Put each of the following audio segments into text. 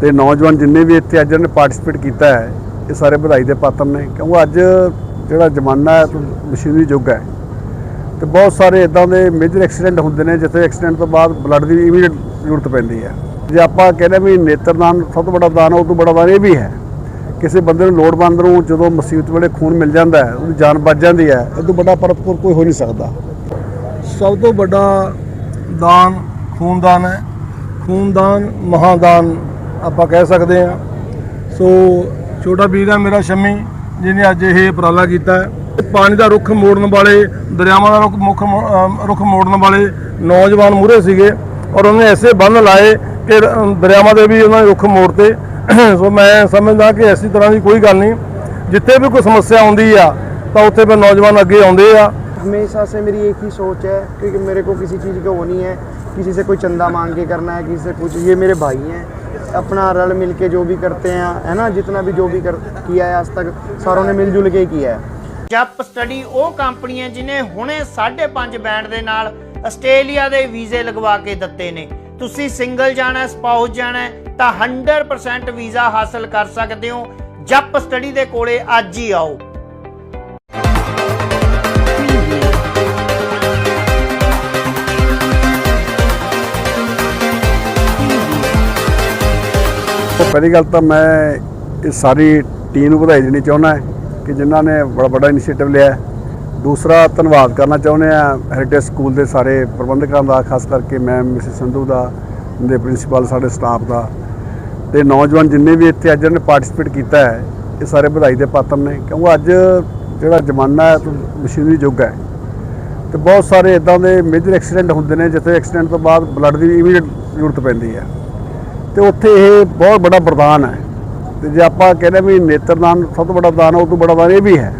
ਤੇ ਨੌਜਵਾਨ ਜਿੰਨੇ ਵੀ ਇੱਥੇ ਅੱਜ ਨੇ ਪਾਰਟਿਸਿਪੇਟ ਕੀਤਾ ਹੈ, ਇਹ ਸਾਰੇ ਵਧਾਈ ਦੇ ਪਾਤਰ ਨੇ, ਕਿਉਂਕਿ ਅੱਜ ਜਿਹੜਾ ਜ਼ਮਾਨਾ ਹੈ ਮਸ਼ੀਨਰੀ ਯੁੱਗ ਹੈ, ਤੇ ਬਹੁਤ ਸਾਰੇ ਇਦਾਂ ਦੇ ਮੇਜਰ ਐਕਸੀਡੈਂਟ ਹੁੰਦੇ ਨੇ, ਜਿੱਥੇ ਐਕਸੀਡੈਂਟ ਤੋਂ ਬਾਅਦ ਬਲੱਡ ਦੀ ਇਮੀਡੀਏਟ ਜ਼ਰੂਰਤ ਪੈਂਦੀ ਹੈ। ਜੇ ਆਪਾਂ ਕਹਿੰਦੇ ਵੀ ਨੇਤਰਦਾਨ ਸਭ ਤੋਂ ਵੱਡਾ ਦਾਨ ਹੈ ਉਹ ਤੋਂ ਵੱਡਾ ਦਾਨ ਇਹ ਵੀ ਹੈ, ਕਿਸੇ ਬੰਦੇ ਨੂੰ ਲੋੜਵੰਦ ਨੂੰ ਜਦੋਂ ਮੁਸੀਬਤ ਵੇਲੇ ਖੂਨ ਮਿਲ ਜਾਂਦਾ ਹੈ, ਉਹਦੀ ਜਾਨ ਬਚ ਜਾਂਦੀ ਹੈ, ਇਹ ਤੋਂ ਵੱਡਾ ਪਰਪੁਰ ਕੋਈ ਹੋ ਨਹੀਂ ਸਕਦਾ। ਸਭ ਤੋਂ ਵੱਡਾ ਦਾਨ ਖੂਨਦਾਨ ਹੈ। ਖੂਨਦਾਨ ਮਹਾਦਾਨ ਆਪਾਂ ਕਹਿ ਸਕਦੇ ਹਾਂ ਸੋ ਛੋਟਾ ਵੀਰ ਹੈ ਮੇਰਾ ਸ਼ਮੀ ਜਿਹਨੇ ਅੱਜ ਇਹ ਉਪਰਾਲਾ ਕੀਤਾ ਹੈ ਪਾਣੀ ਦਾ ਰੁੱਖ ਮੋੜਨ ਵਾਲੇ ਦਰਿਆਵਾਂ ਦਾ ਰੁੱਖ ਮੁੱਖ ਮੋ- ਅਮ ਰੁੱਖ ਮੋੜਨ ਵਾਲੇ ਨੌਜਵਾਨ ਮੂਹਰੇ ਸੀਗੇ ਔਰ ਉਹਨੇ ਐਸੇ ਬੰਨ ਲਾਏ ਕਿ ਰ- ਦਰਿਆਵਾਂ ਦੇ ਵੀ ਉਹਨਾਂ ਨੇ ਰੁੱਖ ਮੋੜਤੇ ਸੋ ਮੈਂ ਸਮਝਦਾ ਕਿ ਐਸੀ ਤਰ੍ਹਾਂ ਦੀ ਕੋਈ ਗੱਲ ਨਹੀਂ ਜਿੱਥੇ ਵੀ ਕੋਈ ਸਮੱਸਿਆ ਆਉਂਦੀ ਆ ਤਾਂ ਉੱਥੇ ਫਿਰ ਨੌਜਵਾਨ ਅੱਗੇ ਆਉਂਦੇ ਆ हमेशा से मेरी एक ही सोच है क्योंकि मेरे को किसी चीज़ का वो नहीं है किसी से कोई चंदा मांग के करना है किसी से कुछ ये मेरे भाई हैं अपना रल मिल के जो भी करते हैं है ना जितना भी जो भी कर किया है आज तक सारों ने मिलजुल के ही किया है ਜਪ ਸਟੱਡੀ ਉਹ ਕੰਪਨੀ ਹੈ ਜਿਨੇ ਹੁਣੇ 5.5 ਬੈਂਡ ਦੇ ਨਾਲ ਆਸਟ੍ਰੇਲੀਆ ਦੇ ਵੀਜ਼ੇ ਲਗਵਾ ਕੇ ਦਿੱਤੇ ਨੇ ਤੁਸੀਂ ਸਿੰਗਲ ਜਾਣਾ ਸਪਾਊਸ ਜਾਣਾ ਹੈ ਤਾਂ 100% ਵੀਜ਼ਾ ਹਾਸਲ ਕਰ ਸਕਦੇ ਹੋ ਜਪ ਸਟੱਡੀ ਦੇ ਕੋਲੇ ਅੱਜ ਹੀ ਆਓ ਉਹ ਪਹਿਲੀ ਗੱਲ ਤਾਂ ਮੈਂ ਇਹ ਸਾਰੀ ਟੀਮ ਨੂੰ ਵਧਾਈ ਦੇਣੀ ਚਾਹੁੰਦਾ ਕਿ ਜਿਨ੍ਹਾਂ ਨੇ ਬੜਾ ਵੱਡਾ ਇਨੀਸ਼ੀਏਟਿਵ ਲਿਆ ਦੂਸਰਾ ਧੰਨਵਾਦ ਕਰਨਾ ਚਾਹੁੰਦੇ ਆ ਹੈਰੀਟੇਜ ਸਕੂਲ ਦੇ ਸਾਰੇ ਪ੍ਰਬੰਧਕਾਂ ਦਾ, ਖਾਸ ਕਰਕੇ ਮੈਂ, ਮਿਸਿਸ ਸੰਧੂ ਦਾ, ਦੇ ਪ੍ਰਿੰਸੀਪਲ ਸਾਡੇ ਸਟਾਫ ਦਾ ਤੇ ਨੌਜਵਾਨ ਜਿੰਨੇ ਵੀ ਇੱਥੇ ਅੱਜ ਨੇ ਪਾਰਟਿਸਿਪੇਟ ਕੀਤਾ ਹੈ, ਇਹ ਸਾਰੇ ਵਧਾਈ ਦੇ ਪਾਤਰ ਨੇ। ਕਿਉਂਕਿ ਅੱਜ ਜਿਹੜਾ ਜ਼ਮਾਨਾ ਹੈ ਮਸ਼ੀਨਰੀ ਯੁੱਗ ਹੈ ਤੇ ਬਹੁਤ ਸਾਰੇ ਇਦਾਂ ਦੇ ਮੇਜਰ ਐਕਸੀਡੈਂਟ ਹੁੰਦੇ ਨੇ, ਜਿੱਥੇ ਐਕਸੀਡੈਂਟ ਤੋਂ ਬਾਅਦ ਬਲੱਡ ਦੀ ਇਮੀਡੀਏਟ ਜ਼ਰੂਰਤ ਪੈਂਦੀ ਹੈ। ਤੇ ਉੱਥੇ ਇਹ ਬਹੁਤ ਵੱਡਾ ਵਰਦਾਨ ਹੈ। ਤੇ ਜੇ ਆਪਾਂ ਕਹਿੰਦੇ ਵੀ ਨੇਤਰਦਾਨ ਸਭ ਤੋਂ ਵੱਡਾ ਦਾਨ ਹੈ, ਉਹ ਤੋਂ ਵੱਡਾ ਦਾਨ ਇਹ ਵੀ ਹੈ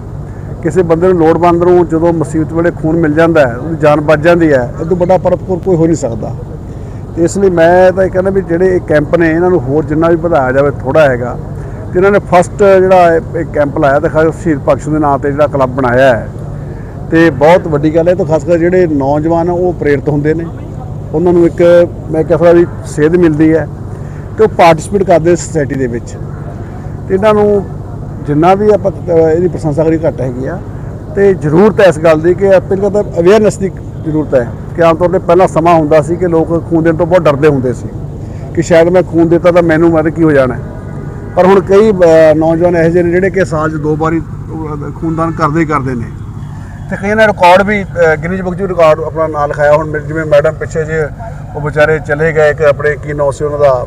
ਕਿਸੇ ਬੰਦੇ ਨੂੰ ਲੋੜਵੰਦ ਨੂੰ ਜਦੋਂ ਮੁਸੀਬਤ ਵੇਲੇ ਖੂਨ ਮਿਲ ਜਾਂਦਾ ਹੈ, ਉਹਦੀ ਜਾਨ ਬਚ ਜਾਂਦੀ ਹੈ, ਇਹ ਤੋਂ ਵੱਡਾ ਪਰਪੁਰ ਕੋਈ ਹੋ ਨਹੀਂ ਸਕਦਾ। ਤੇ ਇਸ ਲਈ ਮੈਂ ਤਾਂ ਇਹ ਕਹਿੰਦਾ ਵੀ ਜਿਹੜੇ ਇਹ ਕੈਂਪ ਨੇ, ਇਹਨਾਂ ਨੂੰ ਹੋਰ ਜਿੰਨਾ ਵੀ ਵਧਾਇਆ ਜਾਵੇ ਥੋੜਾ ਹੈਗਾ। ਤੇ ਇਹਨਾਂ ਨੇ ਫਸਟ ਜਿਹੜਾ ਇਹ- ਕੈਂਪ ਲਾਇਆ ਤੇ ਖਾਸ ਸ਼ਹੀਦ ਬਖਸ਼ ਦੇ ਨਾਂ ਤੇ ਜਿਹੜਾ ਕਲੱਬ ਬਣਾਇਆ ਹੈ। ਤੇ ਬਹੁਤ ਵੱਡੀ ਗੱਲ ਹੈ ਤਾਂ ਖਾਸ ਕਰ ਜਿਹੜੇ ਨੌਜਵਾਨ ਆ, ਉਹ ਪ੍ਰੇਰਿਤ ਹੁੰਦੇ ਨੇ। ਉਹਨਾਂ ਨੂੰ ਇੱਕ ਮੈਂ ਕਹਿੰਦਾ ਵੀ ਸੇਧ ਮਿਲਦੀ ਹੈ। ਤੇ ਉਹ ਪਾਰਟਿਸਿਪੇਟ ਕਰਦੇ ਸੋਸਾਇਟੀ ਦੇ ਵਿੱਚ। ਤੇ ਇਹਨਾਂ ਨੂੰ ਜਿੰਨਾ ਵੀ ਆਪਾਂ, ਇਹਦੀ ਪ੍ਰਸ਼ੰਸਾ ਕਰੀ ਘੱਟ ਹੈਗੀ ਆ। ਤੇ ਜ਼ਰੂਰਤ ਹੈ ਇਸ ਗੱਲ ਦੀ ਕਿ ਪਹਿਲਾਂ ਤਾਂ ਅਵੇਅਰਨੈਸ ਦੀ ਜ਼ਰੂਰਤ ਹੈ ਕਿ ਆਮ ਤੌਰ ਤੇ ਪਹਿਲਾਂ ਸਮਾਂ ਹੁੰਦਾ ਸੀ ਕਿ ਲੋਕ ਖੂਨ ਦੇਣ ਤੋਂ ਬਹੁਤ ਡਰਦੇ ਹੁੰਦੇ ਸੀ ਕਿ ਸ਼ਾਇਦ ਮੈਂ ਖੂਨ ਦਿੱਤਾ ਤਾਂ ਮੈਨੂੰ ਮਰ ਕੀ ਹੋ ਜਾਣਾ ਪਰ ਹੁਣ ਕਈ ਨੌਜਵਾਨ ਇਹੋ ਜਿਹੇ ਨੇ ਜਿਹੜੇ ਕਿ ਸਾਲ 'ਚ ਦੋ ਵਾਰੀ ਖੂਨਦਾਨ ਕਰਦੇ ਹੀ ਕਰਦੇ ਨੇ। ਤੇ ਕਈ ਨੇ ਰਿਕਾਰਡ ਵੀ ਗਿਨੀਜ ਬੁੱਕ 'ਚ ਰਿਕਾਰਡ ਆਪਣਾ ਨਾਂ ਲਿਖਾਇਆ। ਹੁਣ ਮੇਰੇ- ਜਿਵੇਂ ਮੈਡਮ ਪਿੱਛੇ ਜੇ ਉਹ ਵਿਚਾਰੇ ਚਲੇ ਗਏ ਕਿ ਆਪਣੇ ਕੀ ਨੌ ਸੀ ਉਹਨਾਂ ਦਾ?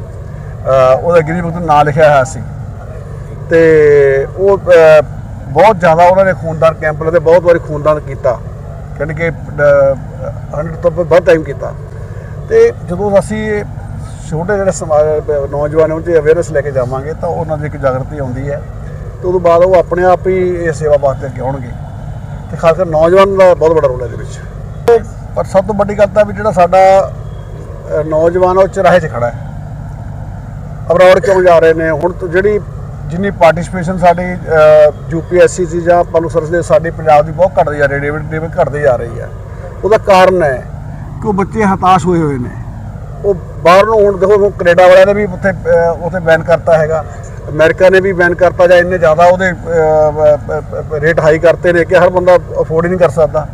ਉਹਦਾ ਗਿਨੀਜ ਬੁੱਕ ਨਾਂ ਲਿਖਿਆ ਹੋਇਆ ਸੀ। ਤੇ ਉਹ ਬਹੁਤ ਜ਼ਿਆਦਾ ਉਹਨਾਂ ਨੇ ਖੂਨਦਾਨ ਕੈਂਪ ਲਦੇ ਬਹੁਤ ਵਾਰੀ ਖੂਨਦਾਨ ਕੀਤਾ। ਕਹਿੰਦੇ ਕਿ 100 ਤੋਂ ਵੱਧ ਟਾਈਮ ਕੀਤਾ। ਤੇ ਜਦੋਂ ਅਸੀਂ ਛੋਟੇ ਜਿਹੜੇ ਸਮਾਜ ਨੌਜਵਾਨ ਉਹਨਾਂ 'ਚ ਅਵੇਅਰਨੈਸ ਲੈ ਕੇ ਜਾਵਾਂਗੇ, ਤਾਂ ਉਹਨਾਂ ਦੀ ਇੱਕ ਜਾਗਰਤੀ ਆਉਂਦੀ ਹੈ। ਤੇ ਉਦੋਂ ਬਾਅਦ ਉਹ ਆਪਣੇ ਆਪ ਹੀ ਇਹ ਸੇਵਾ ਵਾਸਤੇ ਅੱਗੇ ਆਉਣਗੇ। ਤੇ ਖਾਸ ਕਰ ਨੌਜਵਾਨ ਦਾ ਬਹੁਤ ਵੱਡਾ ਰੋਲ ਹੈ ਇਹਦੇ ਵਿੱਚ। ਪਰ ਸਭ ਤੋਂ ਵੱਡੀ ਗੱਲ ਤਾਂ ਵੀ ਜਿਹੜਾ ਸਾਡਾ ਨੌਜਵਾਨ ਉਹ ਚਰਾਹੇ 'ਚ ਖੜਾ ਹੈ। ਅਬਰੋਡ ਕਿਉਂ ਜਾ ਰਹੇ ਨੇ? ਹੁਣ ਤੋਂ ਜਿਹੜੀ ਜਿੰਨੀ ਪਾਰਟਿਸਿਪੇਸ਼ਨ ਸਾਡੀ ਯੂਪੀਐਸਸੀ ਸੀ ਜਾਂ ਪਬਲਿਕ ਸਰਵਿਸ ਦੇ ਸਾਡੀ ਪੰਜਾਬ ਦੀ ਬਹੁਤ ਘਟਦੀ ਜਾ ਰਹੀ ਹੈ, ਡੇਵਿਡ ਡੇਵਿਡ ਘਟਦੀ ਜਾ ਰਹੀ ਹੈ। ਉਹਦਾ ਕਾਰਨ ਹੈ ਕਿ ਉਹ ਬੱਚੇ ਹਤਾਸ਼ ਹੋਏ ਹੋਏ ਨੇ। ਉਹ ਬਾਹਰ ਨੂੰ ਹੁਣ ਦੇਖੋ ਕੈਨੇਡਾ ਵਾਲਿਆਂ ਨੇ ਵੀ ਉੱਥੇ ਉੱਥੇ ਬੈਨ ਕਰਤਾ ਹੈਗਾ। ਅਮਰੀਕਾ ਨੇ ਵੀ ਬੈਨ ਕਰਤਾ ਜਾਂ ਇੰਨੇ ਜ਼ਿਆਦਾ ਉਹਦੇ ਰੇਟ ਹਾਈ ਕਰਤੇ ਨੇ ਕਿ ਹਰ ਬੰਦਾ ਅਫੋਰਡ ਹੀ ਨਹੀਂ ਕਰ ਸਕਦਾ।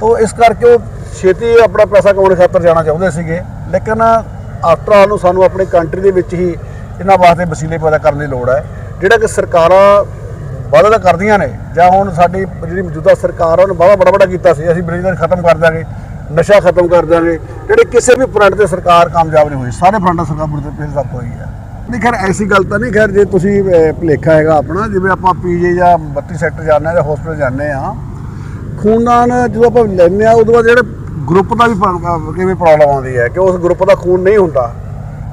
ਤੋ ਇਸ ਕਰਕੇ ਉਹ ਛੇਤੀ ਆਪਣਾ ਪੈਸਾ ਕਮਾਉਣ ਖਾਤਰ ਜਾਣਾ ਚਾਹੁੰਦੇ ਸੀਗੇ। ਲੇਕਿਨ ਆਫਟਰ ਆਲ ਨੂੰ ਸਾਨੂੰ ਆਪਣੀ ਕੰਟਰੀ ਦੇ ਵਿੱਚ ਹੀ ਇਹਨਾਂ ਵਾਸਤੇ ਵਸੀਲੇ ਪੈਦਾ ਕਰਨ ਦੀ ਲੋੜ ਹੈ। ਜਿਹੜਾ ਕਿ ਸਰਕਾਰਾਂ ਵਾਅਦਾ ਤਾਂ ਕਰਦੀਆਂ ਨੇ ਜਾਂ ਹੁਣ ਸਾਡੀ ਜਿਹੜੀ ਮੌਜੂਦਾ ਸਰਕਾਰ ਆ ਉਹਨੇ ਵਾਅਦਾ ਬੜਾ ਬੜਾ ਕੀਤਾ ਸੀ ਅਸੀਂ ਬ੍ਰਿਜਨ ਖਤਮ ਕਰ ਦਾਂਗੇ ਨਸ਼ਾ ਖਤਮ ਕਰ ਦਾਂਗੇ ਜਿਹੜੇ ਕਿਸੇ ਵੀ ਫਰੰਟ ਤੇ ਸਰਕਾਰ ਕਾਮਯਾਬ ਨਹੀਂ ਹੋਈ ਸਾਰੇ ਫਰੰਟਾਂ ਸਰਕਾਰ ਮੁਰਦੇ ਪੇਲ ਸਭ ਹੋਈ ਹੈ। ਨਹੀਂ ਖੈਰ ਐਸੀ ਗੱਲ ਤਾਂ ਨਹੀਂ ਖੈਰ ਜੇ ਤੁਸੀਂ ਅਹ, ਭੁਲੇਖਾ ਹੈਗਾ ਆਪਣਾ ਜਿਵੇਂ ਆਪਾਂ ਪੀਜੀ ਜਾਂ 32 ਸੈਕਟਰ ਜਾਂਦੇ ਆ ਜਾਂ ਹਸਪੀਟਲ ਜਾਂਦੇ ਆ ਖੂਨਦਾਨ ਜਦੋਂ ਆਪਾਂ ਲੈਂਦੇ ਆ ਉਦੋਂ ਬਾਅਦ ਜਿਹੜੇ ਗਰੁੱਪ ਦਾ ਵੀ ਪ- ਕਿਵੇਂ ਪ੍ਰੋਬਲਮ ਆਉਂਦੀ ਹੈ ਕਿ ਉਸ ਗਰੁੱਪ ਦਾ ਖੂਨ ਨਹੀਂ ਹੁੰਦਾ।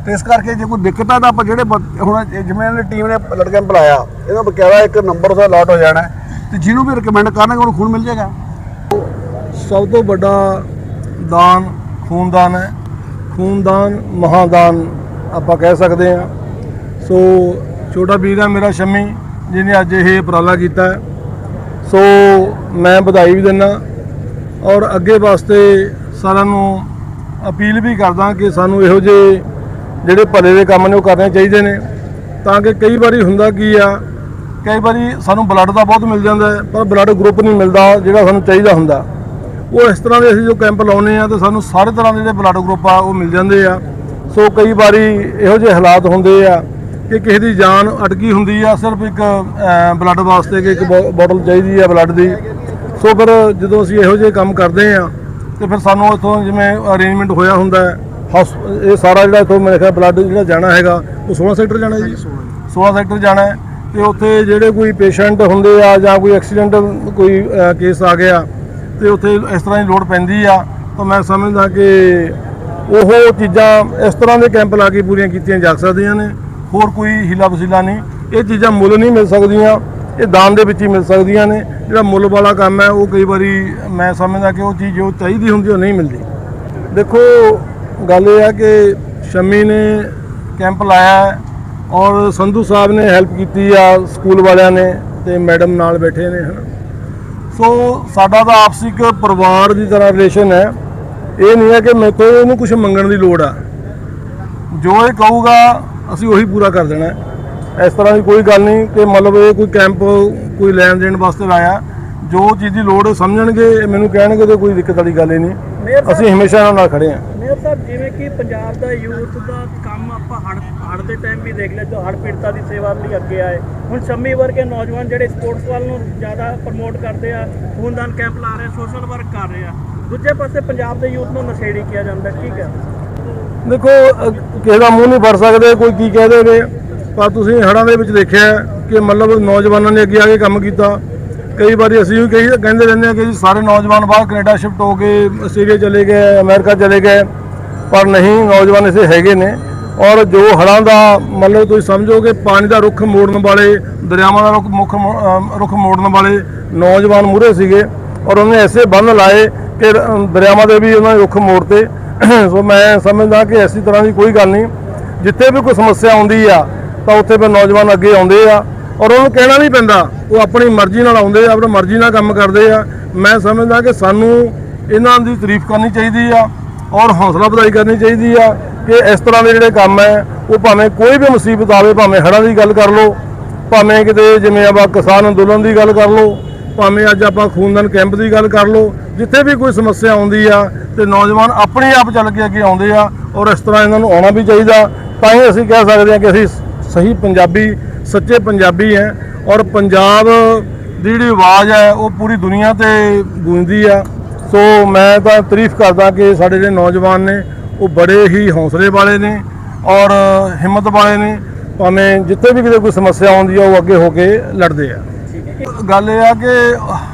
ਤੇ ਇਸ ਕਰਕੇ ਜੇ ਕੋਈ ਦਿੱਕਤ ਆ ਤਾਂ ਆਪਾਂ ਜਿਹੜੇ ਬ- ਹੁਣ ਇਹ ਜਿਵੇਂ ਇਹਨਾਂ ਟੀਮ ਨੇ ਲੜਕਿਆਂ ਨੂੰ ਬੁਲਾਇਆ, ਇਹਦਾ ਬਕਾਇਦਾ ਇੱਕ ਨੰਬਰ ਉਹਦਾ ਅਲਾਟ ਹੋ ਜਾਣਾ ਹੈ ਤੇ ਜਿਹਨੂੰ ਵੀ ਰეკਮੈਂਡ ਕਰਨਗੇ, ਉਹਨੂੰ ਖੂਨ ਮਿਲ ਜਾਏਗਾ। ਸਭ ਤੋਂ ਵੱਡਾ ਦਾਨ ਖੂਨਦਾਨ ਹੈ। ਖੂਨਦਾਨ ਮਹਾਦਾਨ ਆਪਾਂ ਕਹਿ ਸਕਦੇ ਹਾਂ। ਸੋ ਛੋਟਾ ਵੀਰ ਹੈ ਮੇਰਾ ਸ਼ਮੀ, ਜਿਹਨੇ ਅੱਜ ਇਹ ਉਪਰਾਲਾ ਕੀਤਾ ਹੈ। ਸੋ ਮੈਂ ਵਧਾਈ ਵੀ ਦਿੰਦਾ। ਔਰ ਅੱਗੇ ਵਾਸਤੇ ਸਾਰਿਆਂ ਨੂੰ ਅਪੀਲ ਵੀ ਕਰਦਾ ਕਿ ਸਾਨੂੰ ਇਹੋ ਜਿਹੇ ਜਿਹੜੇ ਭਲੇ ਦੇ ਕੰਮ ਨੇ ਉਹ ਕਰਨੇ ਚਾਹੀਦੇ ਨੇ। ਤਾਂ ਕਿ ਕਈ ਵਾਰੀ ਹੁੰਦਾ ਕੀ ਆ, ਕਈ ਵਾਰੀ ਸਾਨੂੰ ਬਲੱਡ ਦਾ ਬਹੁਤ ਮਿਲ ਜਾਂਦਾ ਪਰ ਬਲੱਡ ਗਰੁੱਪ ਨਹੀਂ ਮਿਲਦਾ ਜਿਹੜਾ ਸਾਨੂੰ ਚਾਹੀਦਾ ਹੁੰਦਾ। ਉਹ ਇਸ ਤਰ੍ਹਾਂ ਦੇ ਅਸੀਂ ਜੋ ਕੈਂਪ ਲਾਉਨੇ ਆ ਤੇ ਸਾਨੂੰ ਸਾਰੇ ਤਰ੍ਹਾਂ ਦੇ ਜਿਹੜੇ ਬਲੱਡ ਗਰੁੱਪ ਆ, ਉਹ ਮਿਲ ਜਾਂਦੇ ਆ। ਸੋ ਕਈ ਵਾਰੀ ਇਹੋ ਜਿਹੇ ਹਾਲਾਤ ਹੁੰਦੇ ਆ ਕਿ ਕਿਸੇ ਦੀ ਜਾਨ ਅਟਕੀ ਹੁੰਦੀ ਆ, ਸਿਰਫ ਇੱਕ ਬਲੱਡ ਵਾਸਤੇ ਕਿ ਇੱਕ ਬੋ- ਬੋਤਲ ਚਾਹੀਦੀ ਆ ਬਲੱਡ ਦੀ। ਸੋ ਫਿਰ ਜਦੋਂ ਅਸੀਂ ਇਹੋ ਜਿਹੇ ਕੰਮ ਕਰਦੇ ਆ ਤੇ ਫਿਰ ਸਾਨੂੰ ਇੱਥੋਂ ਜਿਵੇਂ ਅਰੇਂਜਮੈਂਟ ਹੋਇਆ ਹੁੰਦਾ ਇਹ ਸਾਰਾ ਜਿਹੜਾ ਇੱਥੋਂ ਮੇਰੇ ਖਿਆਲ ਬਲੱਡ ਜਿਹੜਾ ਜਾਣਾ ਹੈਗਾ ਉਹ 16 ਸੈਕਟਰ ਜਾਣਾ ਜੀ? 16 ਸੈਕਟਰ ਜਾਣਾ ਤੇ ਉੱਥੇ ਜਿਹੜੇ ਕੋਈ ਪੇਸ਼ੈਂਟ ਹੁੰਦੇ ਆ ਜਾਂ ਕੋਈ ਐਕਸੀਡੈਂਟ ਕੋਈ ਕੇਸ ਆ ਗਿਆ ਤੇ ਉੱਥੇ ਇਸ ਤਰ੍ਹਾਂ ਦੀ ਲੋੜ ਪੈਂਦੀ ਆ ਤਾਂ ਮੈਂ ਸਮਝਦਾ ਕਿ ਉਹ ਚੀਜ਼ਾਂ ਇਸ ਤਰ੍ਹਾਂ ਦੇ ਕੈਂਪ ਲਾ ਕੇ ਪੂਰੀਆਂ ਕੀਤੀਆਂ ਜਾ ਸਕਦੀਆਂ ਨੇ ਹੋਰ ਕੋਈ ਹੀਲਾ ਵਸੀਲਾ ਨਹੀਂ। ਇਹ ਚੀਜ਼ਾਂ ਮੁੱਲ ਨਹੀਂ ਮਿਲ ਸਕਦੀਆਂ। ਇਹ ਦਾਨ ਦੇ ਵਿੱਚ ਹੀ ਮਿਲ ਸਕਦੀਆਂ ਨੇ। ਜਿਹੜਾ ਮੁੱਲ ਵਾਲਾ ਕੰਮ ਹੈ, ਉਹ ਕਈ ਵਾਰੀ ਮੈਂ ਸਮਝਦਾ ਕਿ ਉਹ ਚੀਜ਼ ਜੋ ਚਾਹੀਦੀ ਹੁੰਦੀ, ਉਹ ਨਹੀਂ ਮਿਲਦੀ। ਦੇਖੋ, ਗੱਲ ਇਹ ਹੈ ਕਿ ਸ਼ਮੀ ਨੇ ਕੈਂਪ ਲਾਇਆ ਔਰ ਸੰਧੂ ਸਾਹਿਬ ਨੇ ਹੈਲਪ ਕੀਤੀ ਆ ਸਕੂਲ ਵਾਲਿਆਂ ਨੇ ਤੇ ਮੈਡਮ ਨਾਲ ਬੈਠੇ ਨੇ, ਹਨ। ਸੋ, ਸਾਡਾ ਤਾਂ ਆਪਸੀ ਇੱਕ ਪਰਿਵਾਰ ਦੀ ਤਰ੍ਹਾਂ ਰਿਲੇਸ਼ਨ ਹੈ। ਇਹ ਨਹੀਂ ਹੈ ਕਿ ਮੇਰੇ ਮੈਥੋਂ ਇਹਨੂੰ ਕੁਝ ਮੰਗਣ ਦੀ ਲੋੜ ਆ। ਜੋ ਇਹ ਕਹੂਗਾ, ਅਸੀਂ ਉਹੀ ਪੂਰਾ ਕਰ ਦੇਣਾ ਇਸ ਤਰ੍ਹਾਂ ਦੀ ਕੋਈ ਗੱਲ ਨਹੀਂ ਕਿ ਮਤਲਬ ਇਹ ਕੋਈ ਕੈਂਪ ਕੋਈ ਲੈਣ ਦੇਣ ਵਾਸਤੇ ਲਾਇਆ। ਜੋ ਚੀਜ਼ ਦੀ ਲੋੜ ਸਮਝਣਗੇ ਇਹ ਮੈਨੂੰ ਕਹਿਣਗੇ ਤੇ ਕੋਈ ਦਿੱਕਤ ਵਾਲੀ ਗੱਲ ਹੀ ਨਹੀਂ। ਅਸੀਂ ਹਮੇਸ਼ਾ ਇਹਨਾਂ ਨਾਲ ਖੜੇ ਹਾਂ। ਮੇਅਰ ਸਾਹਿਬ ਜਿਵੇਂ ਕਿ ਪੰਜਾਬ ਦਾ ਯੂਥ ਦਾ ਕੰਮ ਆਪਾਂ ਹੜ ਹੜ ਦੇ ਟਾਈਮ ਵੀ ਦੇਖ ਲਿਆ ਜੋ ਹੜ ਪੀੜਤਾਂ ਦੀ ਸੇਵਾ ਲਈ ਅੱਗੇ ਆਏ। ਹੁਣ ਸ਼ੰਮੀ ਵਰਗੇ ਨੌਜਵਾਨ ਜਿਹੜੇ ਸਪੋਰਟਸ ਵੱਲ ਨੂੰ ਜ਼ਿਆਦਾ ਪ੍ਰਮੋਟ ਕਰਦੇ ਆ ਖੂਨਦਾਨ ਕੈਂਪ ਲਾ ਰਹੇ ਸੋਸ਼ਲ ਵਰਕ ਕਰ ਰਹੇ ਆ। ਦੂਜੇ ਪਾਸੇ ਪੰਜਾਬ ਦੇ ਯੂਥ ਨੂੰ ਨਸ਼ੇੜੀ ਕਿਹਾ ਜਾਂਦਾ ਠੀਕ ਹੈ? ਦੇਖੋ ਕਿਸੇ ਦਾ ਮੂੰਹ ਨਹੀਂ ਫੜ ਸਕਦੇ ਕੋਈ ਕੀ ਕਹਿ ਦੇਵੇ। ਪਰ ਤੁਸੀਂ ਹੜਾਂ ਦੇ ਵਿੱਚ ਦੇਖਿਆ ਕਿ ਮਤਲਬ ਨੌਜਵਾਨਾਂ ਨੇ ਅੱਗੇ ਆ ਕੇ ਕੰਮ ਕੀਤਾ। ਕਈ ਵਾਰੀ ਅਸੀਂ ਵੀ ਕਹੀ ਕਹਿੰਦੇ ਰਹਿੰਦੇ ਹਾਂ ਕਿ ਜੀ ਸਾਰੇ ਨੌਜਵਾਨ ਬਾਹਰ ਕੈਨੇਡਾ ਸ਼ਿਫਟ ਹੋ ਕੇ ਆਸਟ੍ਰੇਲੀਆ ਚਲੇ ਗਏ, ਅਮਰੀਕਾ ਚਲੇ ਗਏ, ਪਰ ਨਹੀਂ, ਨੌਜਵਾਨ ਇਸੇ ਹੈਗੇ ਨੇ। ਔਰ ਜੋ ਹੜਾਂ ਦਾ ਮਤਲਬ ਤੁਸੀਂ ਸਮਝੋ ਕਿ ਪਾਣੀ ਦਾ ਰੁੱਖ ਮੋੜਨ ਵਾਲੇ, ਦਰਿਆਵਾਂ ਦਾ ਰੁੱਖ ਮੁੱਖ ਰੁੱਖ ਮੋੜਨ ਵਾਲੇ ਨੌਜਵਾਨ ਮੂਹਰੇ ਸੀਗੇ ਔਰ ਉਹਨੇ ਐਸੇ ਬੰਨ ਲਾਏ ਕਿ ਦਰਿਆਵਾਂ ਦੇ ਵੀ ਉਹਨਾਂ ਨੇ ਰੁੱਖ ਮੋੜਤੇ। ਸੋ ਮੈਂ ਸਮਝਦਾ ਕਿ ਐਸੀ ਤਰ੍ਹਾਂ ਦੀ ਕੋਈ ਗੱਲ ਨਹੀਂ। ਜਿੱਥੇ ਵੀ ਕੋਈ ਸਮੱਸਿਆ ਆਉਂਦੀ ਆ ਤਾਂ ਉੱਥੇ ਫਿਰ ਨੌਜਵਾਨ ਅੱਗੇ ਆਉਂਦੇ ਆ ਔਰ ਉਹਨੂੰ ਕਹਿਣਾ ਨਹੀਂ ਪੈਂਦਾ, ਉਹ ਆਪਣੀ ਮਰਜ਼ੀ ਨਾਲ ਆਉਂਦੇ ਆ, ਆਪਣੀ ਮਰਜ਼ੀ ਨਾਲ ਕੰਮ ਕਰਦੇ ਆ। ਮੈਂ ਸਮਝਦਾ ਕਿ ਸਾਨੂੰ ਇਹਨਾਂ ਦੀ ਤਾਰੀਫ ਕਰਨੀ ਚਾਹੀਦੀ ਆ ਔਰ ਹੌਸਲਾ ਵਧਾਈ ਕਰਨੀ ਚਾਹੀਦੀ ਆ ਕਿ ਇਸ ਤਰ੍ਹਾਂ ਦੇ ਜਿਹੜੇ ਕੰਮ ਹੈ, ਉਹ ਭਾਵੇਂ ਕੋਈ ਵੀ ਮੁਸੀਬਤ ਆਵੇ, ਭਾਵੇਂ ਹੜ੍ਹਾਂ ਦੀ ਗੱਲ ਕਰ ਲਓ, ਭਾਵੇਂ ਕਿਤੇ ਜਿਵੇਂ ਆਪਾਂ ਕਿਸਾਨ ਅੰਦੋਲਨ ਦੀ ਗੱਲ ਕਰ ਲਓ, ਭਾਵੇਂ ਅੱਜ ਆਪਾਂ ਖੂਨਦਾਨ ਕੈਂਪ ਦੀ ਗੱਲ ਕਰ ਲਓ, ਜਿੱਥੇ ਵੀ ਕੋਈ ਸਮੱਸਿਆ ਆਉਂਦੀ ਆ ਤੇ ਨੌਜਵਾਨ ਆਪਣੇ ਆਪ ਚੱਲ ਕੇ ਅੱਗੇ ਆਉਂਦੇ ਆ ਔਰ ਇਸ ਤਰ੍ਹਾਂ ਇਹਨਾਂ ਨੂੰ ਆਉਣਾ ਵੀ ਚਾਹੀਦਾ, ਤਾਂ ਹੀ ਅਸੀਂ ਕਹਿ ਸਕਦੇ ਹਾਂ ਕਿ ਅਸੀਂ ਸਹੀ ਪੰਜਾਬੀ, ਸੱਚੇ ਪੰਜਾਬੀ ਹੈ ਔਰ ਪੰਜਾਬ ਦੀ ਜਿਹੜੀ ਆਵਾਜ਼ ਹੈ, ਉਹ ਪੂਰੀ ਦੁਨੀਆ ਤੇ ਗੂੰਜਦੀ ਆ। ਸੋ ਮੈਂ ਤਾਂ ਤਾਰੀਫ ਕਰਦਾ ਕਿ ਸਾਡੇ ਜਿਹੜੇ ਨੌਜਵਾਨ ਨੇ, ਉਹ ਬੜੇ ਹੀ ਹੌਸਲੇ ਵਾਲੇ ਨੇ ਔਰ ਹਿੰਮਤ ਵਾਲੇ ਨੇ। ਭਾਵੇਂ ਜਿੱਥੇ ਵੀ ਕਿਤੇ ਕੋਈ ਸਮੱਸਿਆ ਆਉਂਦੀ ਆ, ਉਹ ਅੱਗੇ ਹੋ ਕੇ ਲੜਦੇ ਆ। ਗੱਲ ਇਹ ਆ ਕਿ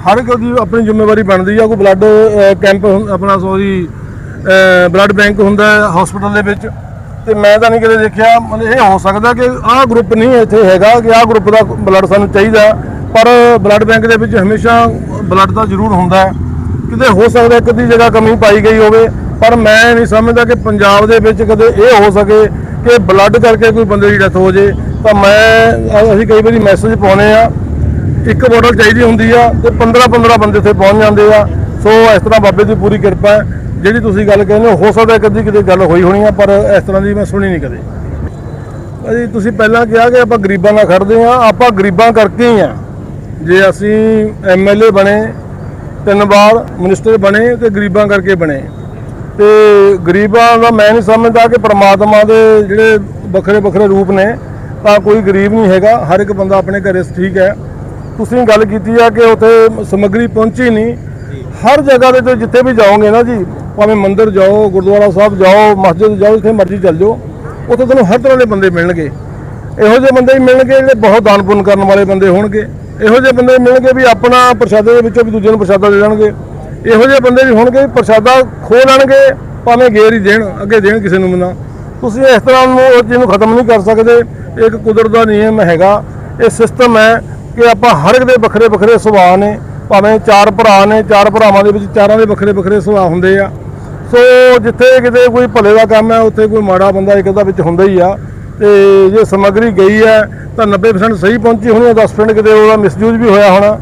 ਹਰ ਕੋਈ ਆਪਣੀ ਜ਼ਿੰਮੇਵਾਰੀ ਬਣਦੀ ਆ। ਕੋਈ ਬਲੱਡ ਕੈਂਪ ਆਪਣਾ ਸੋਰੀ ਬਲੱਡ ਬੈਂਕ ਹੁੰਦਾ ਹੈ ਹਸਪੀਟਲ ਦੇ ਵਿੱਚ। ਤੇ ਮੈਂ ਤਾਂ ਨਹੀਂ ਕਦੇ ਦੇਖਿਆ। ਮਤਲਬ ਇਹ ਹੋ ਸਕਦਾ ਕਿ ਆਹ ਗਰੁੱਪ ਨਹੀਂ ਇੱਥੇ ਹੈਗਾ ਕਿ ਆਹ ਗਰੁੱਪ ਦਾ ਬਲੱਡ ਸਾਨੂੰ ਚਾਹੀਦਾ। ਪਰ ਬਲੱਡ ਬੈਂਕ ਦੇ ਵਿੱਚ ਹਮੇਸ਼ਾ ਬਲੱਡ ਤਾਂ ਜ਼ਰੂਰ ਹੁੰਦਾ ਹੈ। ਕਿਤੇ ਹੋ ਸਕਦਾ ਇੱਕ ਅੱਧੀ ਜਗ੍ਹਾ ਕਮੀ ਪਾਈ ਗਈ ਹੋਵੇ, ਪਰ ਮੈਂ ਨਹੀਂ ਸਮਝਦਾ ਕਿ ਪੰਜਾਬ ਦੇ ਵਿੱਚ ਕਦੇ ਇਹ ਹੋ ਸਕੇ ਕਿ ਬਲੱਡ ਕਰਕੇ ਕੋਈ ਬੰਦੇ ਦੀ ਡੈਥ ਹੋ ਜੇ। ਤਾਂ ਮੈਂ, ਅਸੀਂ ਕਈ ਵਾਰੀ ਮੈਸੇਜ ਪਾਉਨੇ ਆ ਇੱਕ ਬੋਟਲ ਚਾਹੀਦੀ ਹੁੰਦੀ ਆ ਤੇ 15 15 ਬੰਦੇ ਉੱਥੇ ਪਹੁੰਚ ਜਾਂਦੇ ਆ। ਸੋ ਇਸ ਤਰ੍ਹਾਂ ਬਾਬੇ ਦੀ ਪੂਰੀ ਕਿਰਪਾ ਹੈ। ਜਿਹੜੀ ਤੁਸੀਂ ਗੱਲ ਕਹਿੰਦੇ ਹੋ ਹੋ ਸਕਦਾ ਕਦੀ ਕਿਤੇ ਗੱਲ ਹੋਈ ਹੋਣੀ ਆ, ਪਰ ਇਸ ਤਰ੍ਹਾਂ ਦੀ ਮੈਂ ਸੁਣੀ ਨਹੀਂ ਕਦੇ। ਅਸੀਂ ਤੁਸੀਂ ਪਹਿਲਾਂ ਕਿਹਾ ਕਿ ਆਪਾਂ ਗਰੀਬਾਂ ਨਾਲ ਖੜਦੇ ਆ ਆਪਾਂ ਗਰੀਬਾਂ ਕਰਕੇ ਹੀ ਆ। ਜੇ ਅਸੀਂ ਐਮਐਲਏ ਬਣੇ, ਤਿੰਨ ਵਾਰ ਮਿਨਿਸਟਰ ਬਣੇ ਤੇ ਗਰੀਬਾਂ ਕਰਕੇ ਬਣੇ। ਤੇ ਗਰੀਬਾਂ ਦਾ ਮੈਂ ਨਹੀਂ ਸਮਝਦਾ ਕਿ ਪ੍ਰਮਾਤਮਾ ਦੇ ਜਿਹੜੇ ਵੱਖਰੇ ਵੱਖਰੇ ਰੂਪ ਨੇ, ਤਾਂ ਕੋਈ ਗਰੀਬ ਨਹੀਂ ਹੈਗਾ, ਹਰ ਇੱਕ ਬੰਦਾ ਆਪਣੇ ਘਰੇ ਠੀਕ ਹੈ। ਤੁਸੀਂ ਗੱਲ ਕੀਤੀ ਆ ਕਿ ਉੱਥੇ ਸਮੱਗਰੀ ਪਹੁੰਚੀ ਨਹੀਂ, ਹਰ ਜਗ੍ਹਾ ਤੇ ਜਿੱਥੇ ਵੀ ਜਾਓਗੇ ਨਾ ਜੀ ਭਾਵੇਂ ਮੰਦਿਰ ਜਾਓ, ਗੁਰਦੁਆਰਾ ਸਾਹਿਬ ਜਾਓ, ਮਸਜਿਦ ਜਾਓ, ਜਿੱਥੇ ਮਰਜ਼ੀ ਚੱਲ ਜਾਓ, ਉੱਥੇ ਤੁਹਾਨੂੰ ਹਰ ਤਰ੍ਹਾਂ ਦੇ ਬੰਦੇ ਮਿਲਣਗੇ। ਇਹੋ ਜਿਹੇ ਬੰਦੇ ਹੀ ਮਿਲਣਗੇ ਜਿਹੜੇ ਬਹੁਤ ਦਾਨ ਪੁੰਨ ਕਰਨ ਵਾਲੇ ਬੰਦੇ ਹੋਣਗੇ। ਇਹੋ ਜਿਹੇ ਬੰਦੇ ਮਿਲਣਗੇ ਵੀ ਆਪਣਾ ਪ੍ਰਸ਼ਾਦੇ ਦੇ ਵਿੱਚੋਂ ਵੀ ਦੂਜੇ ਨੂੰ ਪ੍ਰਸ਼ਾਦਾ ਦੇ ਦੇਣਗੇ। ਇਹੋ ਜਿਹੇ ਬੰਦੇ ਵੀ ਹੋਣਗੇ ਵੀ ਪ੍ਰਸ਼ਾਦਾ ਖੋ ਲੈਣਗੇ, ਭਾਵੇਂ ਗੇਰ ਹੀ ਦੇਣ, ਅੱਗੇ ਦੇਣ ਕਿਸੇ ਨੂੰ ਨਾ। ਤੁਸੀਂ ਇਸ ਤਰ੍ਹਾਂ ਨੂੰ ਉਹ ਚੀਜ਼ ਨੂੰ ਖਤਮ ਨਹੀਂ ਕਰ ਸਕਦੇ। ਇਹ ਇੱਕ ਕੁਦਰਤ ਦਾ ਨਿਯਮ ਹੈਗਾ। ਇਹ ਸਿਸਟਮ ਹੈ ਕਿ ਆਪਾਂ ਹਰ ਇੱਕ ਦੇ ਵੱਖਰੇ ਵੱਖਰੇ ਸੁਭਾਅ ਨੇ। ਭਾਵੇਂ ਚਾਰ ਭਰਾ ਨੇ, ਚਾਰ ਭਰਾਵਾਂ ਦੇ ਵਿੱਚ ਚਾਰਾਂ ਦੇ ਵੱਖਰੇ ਵੱਖਰੇ ਸੁਭਾਅ ਹੁੰਦੇ ਆ। ਸੋ ਜਿੱਥੇ ਕਿਤੇ ਕੋਈ ਭਲੇ ਦਾ ਕੰਮ ਹੈ ਉੱਥੇ ਕੋਈ ਮਾੜਾ ਬੰਦਾ ਇੱਕ ਅੱਧਾ ਵਿੱਚ ਹੁੰਦਾ ਹੀ ਆ। ਤੇ ਜੇ ਸਮੱਗਰੀ ਗਈ ਹੈ ਤਾਂ 90% ਸਹੀ ਪਹੁੰਚੀ ਹੋਣੀ ਹੈ 10% ਕਿਤੇ ਉਹਦਾ ਮਿਸਯੂਜ਼ ਵੀ ਹੋਇਆ ਹੋਣਾ।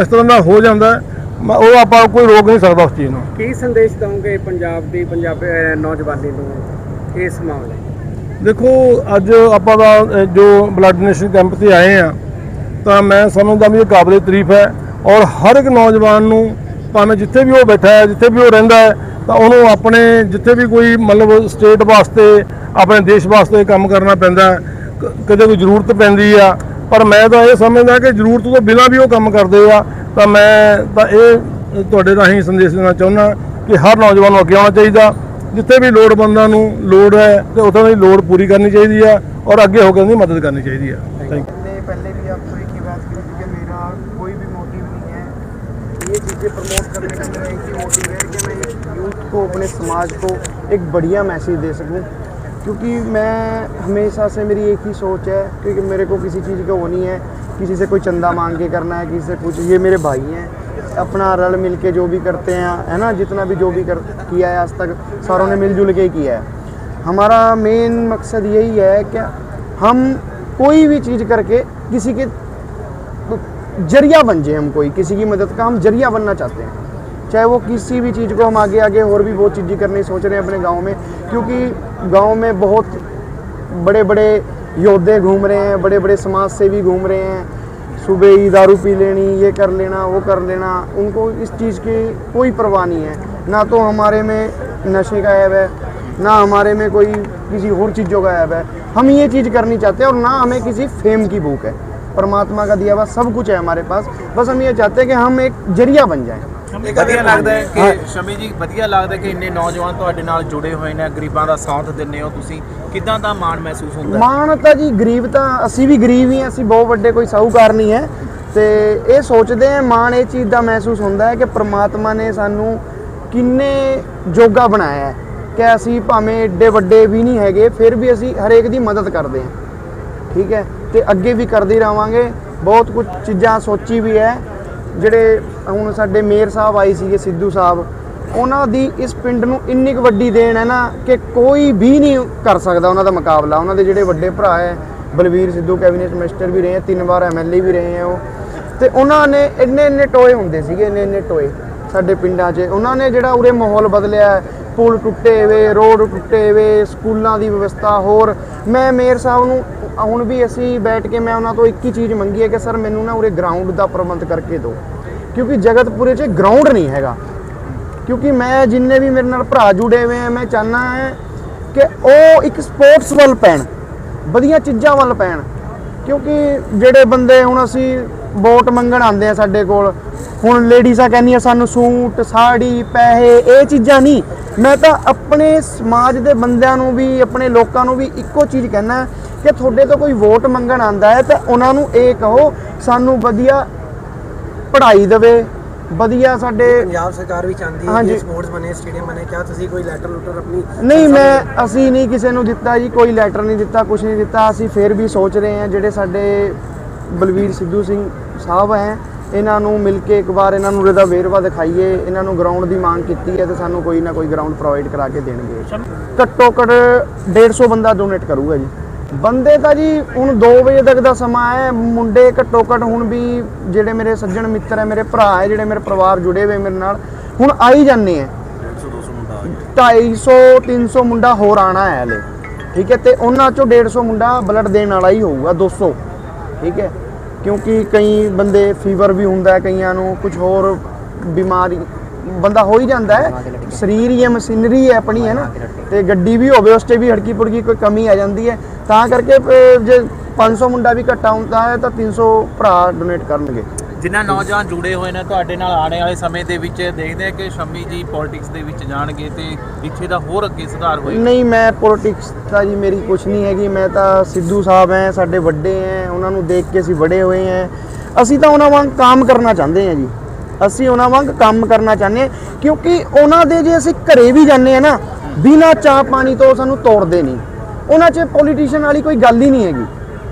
ਇਸ ਤਰ੍ਹਾਂ ਦਾ ਹੋ ਜਾਂਦਾ ਉਹ ਆਪਾਂ ਕੋਈ ਰੋਕ ਨਹੀਂ ਸਕਦਾ ਉਸ ਚੀਜ਼ ਨੂੰ। ਕੀ ਸੰਦੇਸ਼ ਦਵੋਗੇ ਪੰਜਾਬ ਦੀ ਪੰਜਾਬ ਨੌਜਵਾਨੀ ਨੂੰ ਇਸ ਮਾਮਲੇ ਦੇਖੋ ਅੱਜ ਆਪਾਂ ਦਾ ਜੋ ਬਲੱਡ ਡੋਨੇਸ਼ਨ ਕੈਂਪ ਤੇ ਆਏ ਆ ਤਾਂ ਮੈਂ ਸਮਝਦਾ ਵੀ ਇਹ ਕਾਬਲੇ ਤਾਰੀਫ ਹੈ। ਔਰ ਹਰ ਇੱਕ ਨੌਜਵਾਨ ਨੂੰ ਭਾਵੇਂ ਜਿੱਥੇ ਵੀ ਉਹ ਬੈਠਾ ਹੈ ਜਿੱਥੇ ਵੀ ਉਹ ਰਹਿੰਦਾ ਹੈ ਤਾਂ ਉਹਨੂੰ ਆਪਣੇ ਜਿੱਥੇ ਵੀ ਕੋਈ ਮਤਲਬ ਸਟੇਟ ਵਾਸਤੇ ਆਪਣੇ ਦੇਸ਼ ਵਾਸਤੇ ਕੰਮ ਕਰਨਾ ਪੈਂਦਾ ਹੈ ਕ- ਕਦੇ ਕੋਈ ਜ਼ਰੂਰਤ ਪੈਂਦੀ ਆ ਪਰ ਮੈਂ ਤਾਂ ਇਹ ਸਮਝਦਾ ਕਿ ਜ਼ਰੂਰਤ ਤੋਂ ਬਿਨਾਂ ਵੀ ਉਹ ਕੰਮ ਕਰਦੇ ਆ ਤਾਂ ਮੈਂ ਤਾਂ ਇਹ ਤੁਹਾਡੇ ਰਾਹੀਂ ਸੰਦੇਸ਼ ਦੇਣਾ ਚਾਹੁੰਦਾ ਕਿ ਹਰ ਨੌਜਵਾਨ ਨੂੰ ਅੱਗੇ ਆਉਣਾ ਚਾਹੀਦਾ ਜਿੱਥੇ ਵੀ ਲੋੜਵੰਦਾਂ ਨੂੰ ਲੋੜ ਹੈ ਤੇ ਉਹਨਾਂ ਦੀ ਲੋੜ ਪੂਰੀ ਕਰਨੀ ਚਾਹੀਦੀ ਆ ਔਰ ਅੱਗੇ ਹੋ ਕੇ ਉਹਨਾਂ ਦੀ ਮਦਦ ਕਰਨੀ ਚਾਹੀਦੀ ਆ ਥੈਂਕ ਯੂ मैंने पहले भी आपको एक ही बात की थी कि मेरा कोई भी मोटिव नहीं है ये चीज़ें प्रमोट करने का मेरा एक ही मोटिव है कि, अपने समाज को एक बढ़िया मैसेज दे सकूँ। क्योंकि मैं हमेशा से मेरी एक ही सोच है क्योंकि मेरे को किसी चीज़ का वो नहीं है, किसी से कोई चंदा मांग के करना है, किसी से कुछ। ये मेरे भाई हैं। अपना रल मिल के जो भी करते हैं, है ना? जितना भी जो भी कर, किया है आज तक, सारों ने मिलजुल के किया है। हमारा मेन मकसद यही है कि हम कोई भी चीज़ करके किसी के ज़रिया बन जाए हम कोई, किसी की मदद का हम ज़रिया बनना चाहते हैं। चाहे वो किसी भी चीज़ को हम आगे आगे और भी बहुत चीज़ें करने सोच रहे हैं अपने गाँव में, क्योंकि गाँव में बहुत बड़े बड़े योद्धे घूम रहे हैं बड़े बड़े समाज से भी घूम रहे हैं। सुबह ही दारू पी लेनी, ये कर लेना, वो कर लेना, उनको इस चीज़ की कोई परवाह नहीं है। ना तो हमारे में नशे का ऐब है, ना हमारे में कोई किसी और चीज़ों का ऐब है। हम ये चीज़ करनी चाहते हैं और ना हमें किसी फेम की भूख है। परमात्मा का दिया हुआ सब कुछ है हमारे पास। बस हम ये चाहते हैं कि हम एक ज़रिया बन जाएँ। ਵਧੀਆ ਲੱਗਦਾ ਹੈ ਕਿ ਸ਼ਮੀ ਜੀ ਵਧੀਆ ਲੱਗਦਾ ਕਿ ਇੰਨੇ ਨੌਜਵਾਨ ਤੁਹਾਡੇ ਨਾਲ ਜੁੜੇ ਹੋਏ ਨੇ ਗਰੀਬਾਂ ਦਾ ਸਾਥ ਦਿੰਦੇ ਹੋ ਤੁਸੀਂ। ਕਿਦਾਂ ਦਾ ਮਾਣ ਮਹਿਸੂਸ ਹੁੰਦਾ? ਮਾਣ ਤਾਂ ਜੀ ਗਰੀਬ ਤਾਂ ਅਸੀਂ ਵੀ ਗਰੀਬ ਹੀ ਹਾਂ ਅਸੀਂ ਬਹੁਤ ਵੱਡੇ ਕੋਈ ਸਾਹੂਕਾਰ ਨਹੀਂ ਹੈ। ਤੇ ਇਹ ਸੋਚਦੇ ਆ ਮਾਣ ਇਹ ਚੀਜ਼ ਦਾ ਮਹਿਸੂਸ ਹੁੰਦਾ ਹੈ ਕਿ ਪ੍ਰਮਾਤਮਾ ਨੇ ਸਾਨੂੰ ਕਿੰਨੇ ਜੋਗਾ ਬਣਾਇਆ ਹੈ ਕਿ ਅਸੀਂ ਭਾਵੇਂ ਏਡੇ ਵੱਡੇ ਵੀ ਨਹੀਂ ਹੈਗੇ ਫਿਰ ਵੀ ਅਸੀਂ ਹਰੇਕ ਦੀ ਮਦਦ ਕਰਦੇ ਹਾਂ। ਠੀਕ ਹੈ? ਤੇ ਅੱਗੇ ਵੀ ਕਰਦੇ ਹੀ ਰਵਾਂਗੇ ਬਹੁਤ ਕੁਝ ਚੀਜ਼ਾਂ ਸੋਚੀ ਵੀ ਹੈ। ਜਿਹੜੇ ਹੁਣ ਸਾਡੇ ਮੇਅਰ ਸਾਹਿਬ ਆਏ ਸੀਗੇ, ਸਿੱਧੂ ਸਾਹਿਬ, ਉਹਨਾਂ ਦੀ ਇਸ ਪਿੰਡ ਨੂੰ ਇੰਨੀ ਕੁ ਵੱਡੀ ਦੇਣ ਹੈ ਨਾ ਕਿ ਕੋਈ ਵੀ ਨਹੀਂ ਕਰ ਸਕਦਾ ਉਹਨਾਂ ਦਾ ਮੁਕਾਬਲਾ। ਉਹਨਾਂ ਦੇ ਜਿਹੜੇ ਵੱਡੇ ਭਰਾ ਹੈ, ਬਲਵੀਰ ਸਿੱਧੂ, ਕੈਬਨਿਟ ਮਿਨਿਸਟਰ ਵੀ ਰਹੇ ਹੈ, ਤਿੰਨ ਵਾਰ ਐਮਐਲਏ ਵੀ ਰਹੇ ਹੈ ਉਹ। ਤੇ ਉਹਨਾਂ ਨੇ ਇੰਨੇ ਇੰਨੇ ਟੋਏ ਹੁੰਦੇ ਸੀਗੇ ਇੰਨੇ ਇੰਨੇ ਟੋਏ ਸਾਡੇ ਪਿੰਡਾਂ 'ਚ। ਉਹਨਾਂ ਨੇ ਜਿਹੜਾ ਉਰੇ ਮਾਹੌਲ ਬਦਲਿਆ ਪੁਲ ਟੁੱਟੇ ਵੇ, ਰੋਡ ਟੁੱਟੇ ਵੇ, ਸਕੂਲਾਂ ਦੀ ਵਿਵਸਥਾ ਹੋਰ। ਮੈਂ ਮੇਅਰ ਸਾਹਿਬ ਨੂੰ, ਹੁਣ ਵੀ ਅਸੀਂ ਬੈਠ ਕੇ ਮੈਂ ਉਹਨਾਂ ਤੋਂ ਇੱਕ ਹੀ ਚੀਜ਼ ਮੰਗੀ ਹੈ ਕਿ ਸਰ ਮੈਨੂੰ ਨਾ ਉਰੇ ਗਰਾਊਂਡ ਦਾ ਪ੍ਰਬੰਧ ਕਰਕੇ ਦਿਓ। ਕਿਉਂਕਿ ਜਗਤਪੁਰੇ 'ਚ ਗਰਾਊਂਡ ਨਹੀਂ ਹੈਗਾ। ਕਿਉਂਕਿ ਮੈਂ ਜਿੰਨੇ ਵੀ ਮੇਰੇ ਨਾਲ ਭਰਾ ਜੁੜੇ ਹੋਏ ਆ, ਮੈਂ ਚਾਹਨਾ ਹੈ ਕਿ ਉਹ ਇੱਕ ਸਪੋਰਟਸ ਵੱਲ ਪੈਣ, ਵਧੀਆ ਚੀਜ਼ਾਂ ਵੱਲ ਪੈਣ। ਕਿਉਂਕਿ ਜਿਹੜੇ ਬੰਦੇ ਹੁਣ ਅਸੀਂ ਵੋਟ ਮੰਗਣ ਆਉਂਦੇ ਆ ਸਾਡੇ ਕੋਲ। ਹੁਣ ਲੇਡੀਜ਼ਾਂ ਕਹਿੰਦੀਆਂ ਸਾਨੂੰ ਸੂਟ ਸਾੜੀ ਪੈਸੇ ਇਹ ਚੀਜ਼ਾਂ ਨਹੀਂ। ਮੈਂ ਤਾਂ ਆਪਣੇ ਸਮਾਜ ਦੇ ਬੰਦਿਆਂ ਨੂੰ ਵੀ ਆਪਣੇ ਲੋਕਾਂ ਨੂੰ ਵੀ ਇੱਕੋ ਚੀਜ਼ ਕਹਿਣਾ ਕਿ ਤੁਹਾਡੇ ਤੋਂ ਕੋਈ ਵੋਟ ਮੰਗਣ ਆਂਦਾ ਹੈ ਤਾਂ ਉਹਨਾਂ ਨੂੰ ਇਹ ਕਹੋ ਸਾਨੂੰ ਵਧੀਆ ਪੜ੍ਹਾਈ ਦੇਵੇ ਵਧੀਆ ਸਾਡੇ ਪੰਜਾਬ ਸਰਕਾਰ ਵੀ ਚਾਹੁੰਦੀ ਹੈ। ਕਿ ਸਪੋਰਟਸ ਬਣੇ ਸਟੇਡੀਅਮ ਬਣੇ। ਕਿਆ ਤੁਸੀਂ ਕੋਈ ਲੈਟਰ ਲੂਟਰ ਆਪਣੀ ਨਹੀਂ ਮੈਂ ਅਸੀਂ ਨਹੀਂ ਕਿਸੇ ਨੂੰ ਦਿੱਤਾ ਜੀ ਕੋਈ ਲੈਟਰ ਨਹੀਂ ਦਿੱਤਾ ਕੁਝ ਨਹੀਂ ਦਿੱਤਾ। ਅਸੀਂ ਫੇਰ ਵੀ ਸੋਚ ਰਹੇ ਹਾਂ ਜਿਹੜੇ ਸਾਡੇ ਬਲਵੀਰ ਸਿੱਧੂ ਸਿੰਘ ਸਾਹਿਬ ਹੈ। ਇਹਨਾਂ ਨੂੰ ਮਿਲ ਕੇ ਇੱਕ ਵਾਰ ਇਹਨਾਂ ਨੂੰ ਇਹਦਾ ਵੇਰਵਾ ਦਿਖਾਈਏ। ਇਹਨਾਂ ਨੂੰ ਗਰਾਊਂਡ ਦੀ ਮੰਗ ਕੀਤੀ ਹੈ ਤੇ ਸਾਨੂੰ ਕੋਈ ਨਾ ਕੋਈ ਗਰਾਊਂਡ ਪ੍ਰੋਵਾਈਡ ਕਰਾ ਕੇ ਦੇਣਗੇ। ਘੱਟੋ ਘੱਟ 150 ਬੰਦਾ ਡੋਨੇਟ ਕਰੂਗਾ ਜੀ। ਬੰਦੇ ਤਾਂ ਜੀ ਹੁਣ 2 ਵਜੇ ਤੱਕ ਦਾ ਸਮਾਂ ਹੈ। ਮੁੰਡੇ ਘੱਟੋ ਘੱਟ ਹੁਣ ਵੀ ਜਿਹੜੇ ਮੇਰੇ ਸੱਜਣ ਮਿੱਤਰ ਹੈ ਮੇਰੇ ਭਰਾ ਹੈ ਜਿਹੜੇ ਮੇਰੇ ਪਰਿਵਾਰ ਜੁੜੇ ਹੋਏ ਮੇਰੇ ਨਾਲ ਹੁਣ ਆਈ ਜਾਂਦੇ ਆ 250 300 ਮੁੰਡਾ ਹੋਰ ਆਣਾ ਹੈ ਹਲੇ। ਠੀਕ ਹੈ ਤੇ ਉਹਨਾਂ ਚੋਂ 150 ਮੁੰਡਾ ਬਲੱਡ ਦੇਣ ਵਾਲਾ ਹੀ ਹੋਊਗਾ 200 ਠੀਕ ਹੈ? ਕਿਉਂਕਿ ਕਈ ਬੰਦੇ ਫੀਵਰ ਵੀ ਹੁੰਦਾ ਹੈ ਕਈਆਂ ਨੂੰ ਕੁਝ ਹੋਰ ਬਿਮਾਰੀ ਬੰਦਾ ਹੋ ਹੀ ਜਾਂਦਾ ਹੈ। ਸਰੀਰ ਹੀ ਹੈ ਮਸ਼ੀਨਰੀ ਹੈ ਆਪਣੀ ਹੈ ਨਾ? ਤੇ ਗੱਡੀ ਵੀ ਹੋਵੇ ਉਸ 'ਤੇ ਵੀ ਹੜਕੀ ਪੁੜਕੀ ਕੋਈ ਕਮੀ ਆ ਜਾਂਦੀ ਹੈ। ਤਾਂ ਕਰਕੇ ਜੇ 500 ਮੁੰਡਾ ਵੀ ਘੱਟਾ ਹੁੰਦਾ ਹੈ ਤਾਂ 300 ਭਰਾ ਡੋਨੇਟ ਕਰਨਗੇ। ਜਿਨ੍ਹਾਂ ਨੌਜਵਾਨ ਜੁੜੇ ਹੋਏ ਨੇ ਤੁਹਾਡੇ ਨਾਲ ਆਉਣੇ ਵਾਲੇ ਸਮੇਂ ਦੇ ਵਿੱਚ ਦੇਖਦੇ ਆ ਕਿ ਸ਼ਮੀ ਜੀ ਪੋਲਿਟਿਕਸ ਦੇ ਵਿੱਚ ਜਾਣਗੇ ਤੇ ਇੱਥੇ ਦਾ ਹੋਰ ਅੱਗੇ ਸੁਧਾਰ ਹੋਏਗਾ। ਨਹੀਂ, ਮੈਂ ਪੋਲਿਟਿਕਸ ਦਾ ਜੀ ਮੇਰੀ ਕੁਛ ਨਹੀਂ ਹੈਗੀ। ਮੈਂ ਤਾਂ ਸਿੱਧੂ ਸਾਹਿਬ ਹੈ ਸਾਡੇ ਵੱਡੇ ਹੈ ਉਹਨਾਂ ਨੂੰ ਦੇਖ ਕੇ ਅਸੀਂ ਬੜੇ ਹੋਏ ਹੈ ਅਸੀਂ ਤਾਂ ਉਹਨਾਂ ਵਾਂਗ ਕੰਮ ਕਰਨਾ ਚਾਹੁੰਦੇ ਹਾਂ ਜੀ। ਅਸੀਂ ਉਹਨਾਂ ਵਾਂਗ ਕੰਮ ਕਰਨਾ ਚਾਹੁੰਦੇ ਹਾਂ, ਕਿਉਂਕਿ ਉਹਨਾਂ ਦੇ ਜੇ ਅਸੀਂ ਘਰੇ ਵੀ ਜਾਂਦੇ ਆ ਨਾ, ਬਿਨਾ ਚਾਹ ਪਾਣੀ ਤੋਂ ਸਾਨੂੰ ਤੋੜਦੇ ਨਹੀਂ। ਉਹਨਾਂ 'ਚ ਪੋਲੀਟੀਸ਼ੀਅਨ ਵਾਲੀ ਕੋਈ ਗੱਲ ਹੀ ਨਹੀਂ ਹੈਗੀ।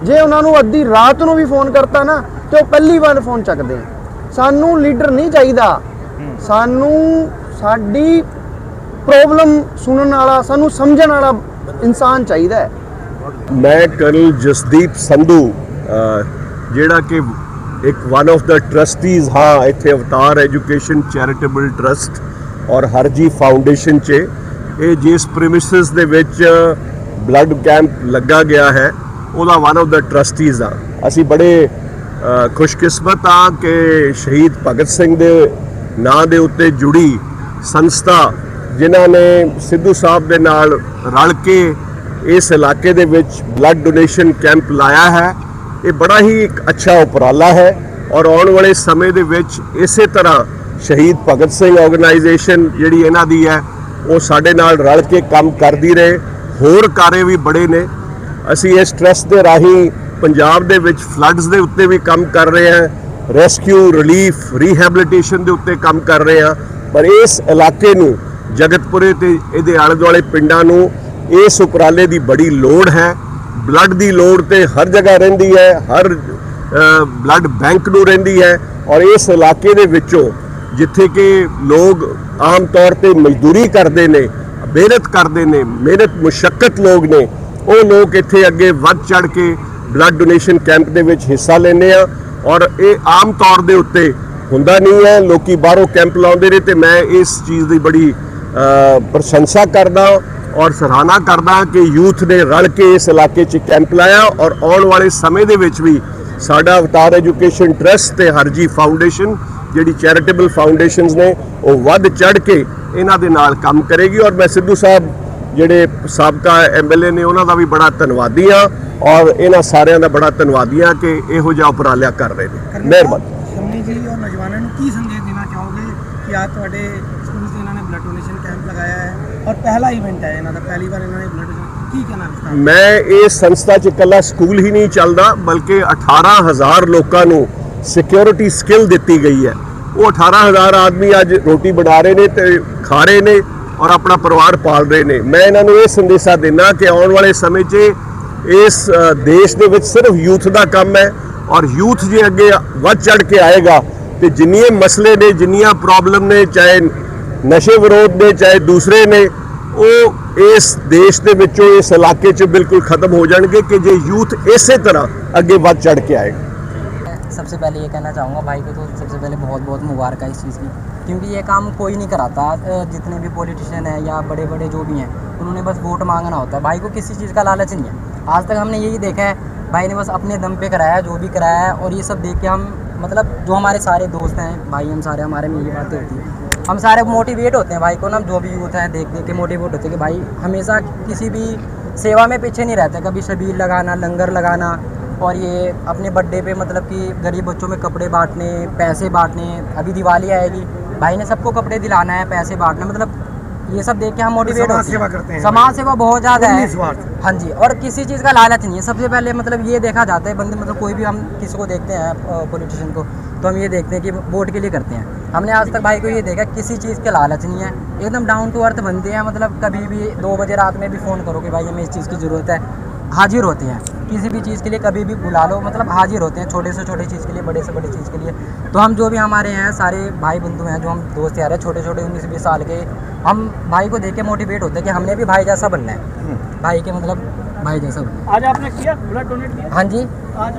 ਜੇ ਉਹਨਾਂ ਨੂੰ ਅੱਧੀ ਰਾਤ ਨੂੰ ਵੀ ਫੋਨ ਕਰਤਾ ਨਾ ਤੇ ਉਹ ਪਹਿਲੀ ਵਾਰ ਫੋਨ ਚੱਕਦੇ ਆ। ਸਾਨੂੰ ਲੀਡਰ ਨਹੀਂ ਚਾਹੀਦਾ। ਸਾਨੂੰ ਸਾਡੀ ਪ੍ਰੋਬਲਮ ਸੁਣਨ ਵਾਲਾ ਸਾਨੂੰ ਸਮਝਣ ਵਾਲਾ ਇਨਸਾਨ ਚਾਹੀਦਾ ਹੈ। ਮੈਂ ਕਰਨਲ ਜਸਦੀਪ ਸੰਧੂ ਜਿਹੜਾ ਕਿ ਇੱਕ ਵਨ ਆਫ ਦਾ ਟਰਸਟੀਜ਼ ਹਾਂ ਇੱਥੇ ਅਵਤਾਰ ਐਜੂਕੇਸ਼ਨ ਚੈਰੀਟੇਬਲ ਟਰਸਟ ਔਰ ਹਰਜੀ ਫਾਊਂਡੇਸ਼ਨ 'ਚ। ਇਹ ਜਿਸ ਪ੍ਰੀਮਿਸਿਸ ਦੇ ਵਿੱਚ ਬਲੱਡ ਕੈਂਪ ਲੱਗਾ ਗਿਆ ਹੈ ਉਹਦਾ ਵਨ ਆਫ ਦਾ ਟਰਸਟੀਜ਼ ਆ। ਅਸੀਂ ਬੜੇ ਖੁਸ਼ਕਿਸਮਤ ਆ ਕਿ ਸ਼ਹੀਦ ਭਗਤ ਸਿੰਘ ਦੇ ਨਾਂ ਦੇ ਉੱਤੇ ਜੁੜੀ ਸੰਸਥਾ, ਜਿਨ੍ਹਾਂ ਨੇ ਸਿੱਧੂ ਸਾਹਿਬ ਦੇ ਨਾਲ ਰਲ ਕੇ ਇਸ ਇਲਾਕੇ ਦੇ ਵਿੱਚ ਬਲੱਡ ਡੋਨੇਸ਼ਨ ਕੈਂਪ ਲਾਇਆ ਹੈ। ਇਹ ਬੜਾ ਹੀ ਇੱਕ ਅੱਛਾ ਉਪਰਾਲਾ ਹੈ ਔਰ ਆਉਣ ਵਾਲੇ ਸਮੇਂ ਦੇ ਵਿੱਚ ਇਸੇ ਤਰ੍ਹਾਂ ਸ਼ਹੀਦ ਭਗਤ ਸਿੰਘ ਆਰਗੇਨਾਈਜੇਸ਼ਨ ਜਿਹੜੀ ਇਹਨਾਂ ਦੀ ਹੈ, ਉਹ ਸਾਡੇ ਨਾਲ ਰਲ ਕੇ ਕੰਮ ਕਰਦੀ ਰਹੇ। ਹੋਰ ਕਾਰੇ ਵੀ ਬੜੇ ਨੇ। ਅਸੀਂ ਇਸ ਟਰਸਟ ਦੇ ਰਾਹੀਂ ਪੰਜਾਬ ਦੇ ਵਿੱਚ ਫਲੱਡਸ ਦੇ ਉੱਤੇ ਵੀ ਕੰਮ ਕਰ ਰਹੇ ਹਾਂ ਰੈਸਕਿਊ ਰਿਲੀਫ ਰੀਹੈਬਿਲਿਟੇਸ਼ਨ ਦੇ ਉੱਤੇ ਕੰਮ ਕਰ ਰਹੇ ਹਾਂ ਪਰ ਇਸ ਇਲਾਕੇ ਨੂੰ, ਜਗਤਪੁਰੇ ਤੇ ਇਹਦੇ ਆਲੇ ਦੁਆਲੇ ਪਿੰਡਾਂ ਨੂੰ ਇਸ ਉਪਰਾਲੇ ਦੀ ਬੜੀ ਲੋੜ ਹੈ। ਬਲੱਡ ਦੀ ਲੋੜ ਤੇ ਹਰ ਜਗ੍ਹਾ ਰਹਿੰਦੀ ਹੈ, ਹਰ ਬਲੱਡ ਬੈਂਕ ਨੂੰ ਰਹਿੰਦੀ ਹੈ ਔਰ ਇਸ ਇਲਾਕੇ ਦੇ ਵਿੱਚੋਂ ਜਿੱਥੇ ਕਿ ਲੋਕ ਆਮ ਤੌਰ ਤੇ ਮਜ਼ਦੂਰੀ ਕਰਦੇ ਨੇ, ਮਿਹਨਤ ਕਰਦੇ ਨੇ, ਮਿਹਨਤ ਮੁਸ਼ਕਲ ਲੋਕ ਨੇ, ਉਹ ਲੋਕ ਇੱਥੇ ਅੱਗੇ ਵੱਧ ਚੜ ਕੇ ਬਲੱਡ ਡੋਨੇਸ਼ਨ ਕੈਂਪ ਦੇ ਵਿੱਚ ਹਿੱਸਾ ਲੈਂਦੇ ਆ ਔਰ ਇਹ ਆਮ ਤੌਰ ਦੇ ਉੱਤੇ ਹੁੰਦਾ ਨਹੀਂ ਹੈ, ਲੋਕੀ ਬਾਹਰੋਂ ਕੈਂਪ ਲਾਉਂਦੇ ਨੇ ਤੇ ਮੈਂ ਇਸ ਚੀਜ਼ ਦੀ ਬੜੀ ਪ੍ਰਸ਼ੰਸਾ ਕਰਦਾ ਔਰ ਸਰਾਹਨਾ ਕਰਦਾ ਕਿ ਯੂਥ ਨੇ ਰਲ ਕੇ ਇਸ ਇਲਾਕੇ 'ਚ ਕੈਂਪ ਲਾਇਆ ਔਰ ਆਉਣ ਵਾਲੇ ਸਮੇਂ ਦੇ ਵਿੱਚ ਵੀ ਸਾਡਾ ਅਵਤਾਰ ਐਜੂਕੇਸ਼ਨ ਟਰਸਟ ਤੇ ਹਰਜੀ ਫਾਊਂਡੇਸ਼ਨ ਜਿਹੜੀ ਚੈਰੀਟੇਬਲ ਫਾਊਂਡੇਸ਼ਨਸ ਨੇ ਉਹ ਵੱਧ ਚੜ ਕੇ ਇਹਨਾਂ ਦੇ ਨਾਲ ਕੰਮ ਕਰੇਗੀ ਔਰ ਮੈਂ ਸਿੱਧੂ ਸਾਹਿਬ ਜਿਹੜੇ ਸਾਬਕਾ ਐਮਐਲਏ ਨੇ ਉਹਨਾਂ ਦਾ ਵੀ ਬੜਾ ਧੰਨਵਾਦੀ ਆ ਔਰ ਇਹਨਾਂ ਸਾਰਿਆਂ ਦਾ ਬੜਾ ਧੰਨਵਾਦੀ ਆ ਕਿ ਇਹੋ ਜਿਹਾ ਉਪਰਾਲਿਆ ਕਰ ਰਹੇ ਨੇ। ਮਿਹਰਬਾਨੀ। ਸ਼ਮੀ ਜੀ ਔਰ ਨੌਜਵਾਨਾਂ ਨੂੰ ਕੀ ਸੰਦੇਸ਼ ਦੇਣਾ ਚਾਹੋਗੇ ਕਿ ਆ ਤੁਹਾਡੇ ਸਕੂਲ 'ਚ ਇਹਨਾਂ ਨੇ ਬਲੱਡ ਡੋਨੇਸ਼ਨ ਕੈਂਪ ਲਗਾਇਆ ਹੈ ਔਰ ਪਹਿਲਾ ਇਵੈਂਟ ਹੈ ਇਹਨਾਂ ਦਾ ਪਹਿਲੀ ਵਾਰ ਇਹਨਾਂ ਨੇ ਬਲੱਡ ਕੀ ਕਹਿਣਾ ਵਿਸਤਾਰ ਮੈਂ ਇਸ ਸੰਸਥਾ 'ਚ ਇਕੱਲਾ ਸਕੂਲ ਹੀ ਨਹੀਂ ਚੱਲਦਾ ਬਲਕਿ 18000 ਲੋਕਾਂ ਨੂੰ ਸਿਕਿਉਰਿਟੀ ਸਕਿੱਲ ਦਿੱਤੀ ਗਈ ਹੈ। ਉਹ 18000 ਆਦਮੀ ਅੱਜ ਰੋਟੀ ਬਣਾ ਰਹੇ ਨੇ ਤੇ ਖਾ ਰਹੇ ਨੇ। ਔਰ ਆਪਣਾ ਪਰਿਵਾਰ ਪਾਲ ਰਹੇ ਨੇ। ਮੈਂ ਇਹਨਾਂ ਨੂੰ ਇਹ ਸੰਦੇਸ਼ਾ ਦਿੰਦਾ ਕਿ ਆਉਣ ਵਾਲੇ ਸਮੇਂ 'ਚ ਇਸ ਦੇਸ਼ ਦੇ ਵਿੱਚ ਸਿਰਫ ਯੂਥ ਦਾ ਕੰਮ ਹੈ ਔਰ ਯੂਥ ਜੇ ਅੱਗੇ ਵੱਧ ਚੜ ਕੇ ਆਏਗਾ ਤੇ ਜਿੰਨੀਆਂ ਮਸਲੇ ਨੇ, ਜਿੰਨੀਆਂ ਪ੍ਰੋਬਲਮ ਨੇ, ਚਾਹੇ ਨਸ਼ੇ ਵਿਰੋਧ ਨੇ, ਚਾਹੇ ਦੂਸਰੇ ਨੇ, ਉਹ ਇਸ ਦੇਸ਼ ਦੇ ਵਿੱਚੋਂ, ਇਸ ਇਲਾਕੇ 'ਚ ਬਿਲਕੁਲ ਖਤਮ ਹੋ ਜਾਣਗੇ ਕਿ ਜੇ ਯੂਥ ਇਸੇ ਤਰ੍ਹਾਂ ਅੱਗੇ ਵੱਧ ਚੜ ਕੇ ਆਏਗਾ। सबसे पहले ये कहना चाहूँगा भाई को तो सबसे पहले बहुत बहुत मुबारक है इस चीज़ की। क्योंकि ये काम कोई नहीं कराता। जितने भी पॉलिटिशियन हैं या बड़े बड़े जो भी हैं, उन्होंने बस वोट मांगना होता है। भाई को किसी चीज़ का लालच नहीं है। आज तक हमने यही देखा है, भाई ने बस अपने दम पे कराया, जो भी कराया है, और ये सब देख के हम मतलब जो हमारे सारे दोस्त हैं, भाई हम सारे, हमारे में यही बातें होती हैं। हम सारे मोटिवेट होते हैं भाई को ना, जो भी यूथ है, देख देख के मोटिवेट होते हैं कि भाई हमेशा किसी भी सेवा में पीछे नहीं रहते। कभी शबीर लगाना, लंगर लगाना और ये अपने बर्थडे पे मतलब कि गरीब बच्चों में कपड़े बांटने पैसे बांटने अभी दिवाली आएगी। भाई ने सबको कपड़े दिलाना है पैसे बांटना मतलब ये सब देख के हम मोटिवेट होते सेवा हैं करते हैं समाज सेवा बहुत ज़्यादा है। हाँ जी और किसी चीज़ का लालच नहीं है। सबसे पहले मतलब ये देखा जाता है बंदे मतलब कोई भी हम किसी को देखते हैं पॉलिटिशियन को तो हम ये देखते हैं कि वोट के लिए करते हैं। हमने आज तक भाई को ये देखा किसी चीज़ के लालच नहीं है। एकदम डाउन टू अर्थ बनते हैं मतलब कभी भी दो बजे रात में भी फ़ोन करो कि भाई हमें इस चीज़ की ज़रूरत है। हाजिर होते हैं। किसी भी चीज़ के लिए कभी भी बुला लो मतलब हाजिर होते हैं छोटे से छोटे चीज़ के लिए बड़े से बड़े चीज़ के लिए। तो हम जो भी हमारे हैं सारे भाई बंधु हैं जो हम दोस्त यार हैं छोटे छोटे उन्नीस बीस साल के हम भाई को देख के मोटिवेट होते हैं कि हमने भी भाई जैसा बनना है। भाई के मतलब भाई जैसा बनना आज आपने किया? ब्लड डोनेट किया? हाँ जी। आज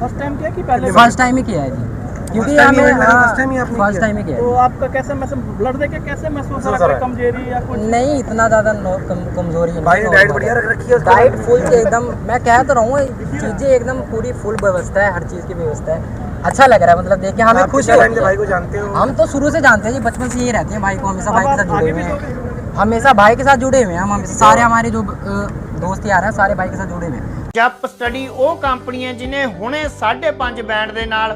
फ़र्स्ट टाइम किया कि पहले फ़र्स्ट टाइम ही किया है जी। क्योंकि First time ही हमें हुआ, first time ही आपने फर्स्ट किया? टाइम ही किया तो आपका कैसे महसूस ब्लड देके कैसे महसूस हो रहा है कमजोरी या कुछ है नहीं इतना ज़्यादा नो- कम, कमजोरी नहीं भाई ने है, डाइट normal बढ़िया है। रख रखी है उसको? डाइट फुल से एकदम मैं कह तो रहा हूँ चीज़ें एकदम पूरी फुल व्यवस्था है हर चीज़ की व्यवस्था है अच्छा लग रहा है मतलब देख के हमें आप खुशी कितना टाइम होती से भाई है को जानते हो हम तो शुरू से जानते हैं जी बचपन से यही रहते हैं भाई को हमेशा भाई के साथ अब जुड़े आगे हुए भी हैं हमेशा भाई के साथ जुड़े हुए हैं हम हमेशा सारे हमारे जो अ, दोस्त यार हैं सारे भाई के साथ जुड़े हुए हैं ਜਪ ਸਟੱਡੀ ਉਹ ਕੰਪਨੀ ਹੈ ਜਿਨੇ ਹੁਣੇ 5.5 ਬੈਂਡ ਦੇ ਨਾਲ